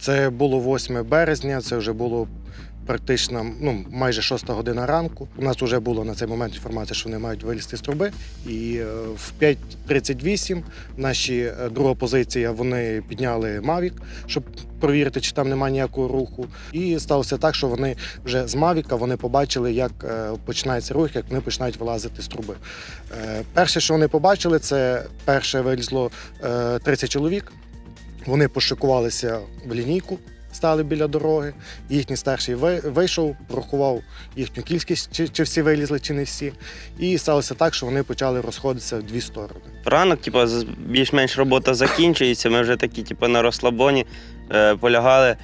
Це було 8 березня, це вже було практично ну, майже 6 година ранку. У нас вже було на цей момент інформація, що вони мають вилізти з труби. І е, в 5.38 наші е, друга позиція вони підняли Мавік, щоб провірити, чи там немає ніякого руху. І сталося так, що вони вже з Мавіка вони побачили, як е, починається рух, як вони починають вилазити з труби. Перше, що вони побачили, це перше вилізло е, 30 чоловік. Вони пошикувалися в лінійку, стали біля дороги. Їхній старший вийшов, порахував їхню кількість, чи, чи всі вилізли, чи не всі. І сталося так, що вони почали розходитися в дві сторони. Ранок, типу, більш-менш робота закінчується. Ми вже такі, типу, на розслабоні е, полягали.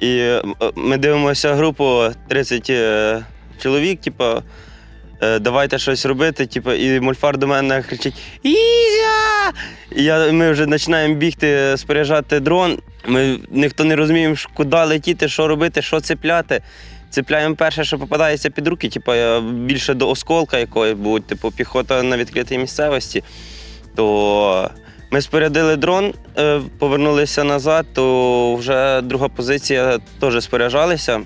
І е, ми дивимося групу 30 е, чоловік, типу, давайте щось робити. Типу, і мульфар до мене кричить: Ізя! І я, ми вже починаємо бігти, споряджати дрон. Ми ніхто не розуміємо, куди летіти, що робити, що цепляти. Цепляємо перше, що попадається під руки, типу, е, більше до осколка якої, бо типу, піхота на відкритій місцевості. То ми спорядили дрон, е, повернулися назад, то вже друга позиція теж споряджалися.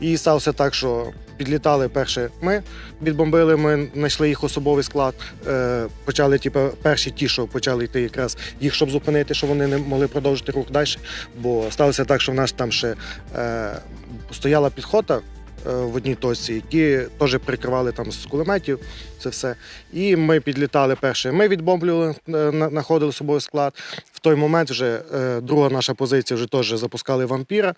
І сталося так, що підлітали перше ми, відбомбили, ми знайшли їх особовий склад. Е, почали, типу, перші ті, що почали йти якраз їх, щоб зупинити, щоб вони не могли продовжити рух далі. Бо сталося так, що в нас там ще е, стояла підхота. е, В одній точці, які теж прикривали там з кулеметів, це все. І ми підлітали перше. Ми відбомблювали, знаходили собою склад. В той момент вже друга наша позиція вже теж запускали вампіра.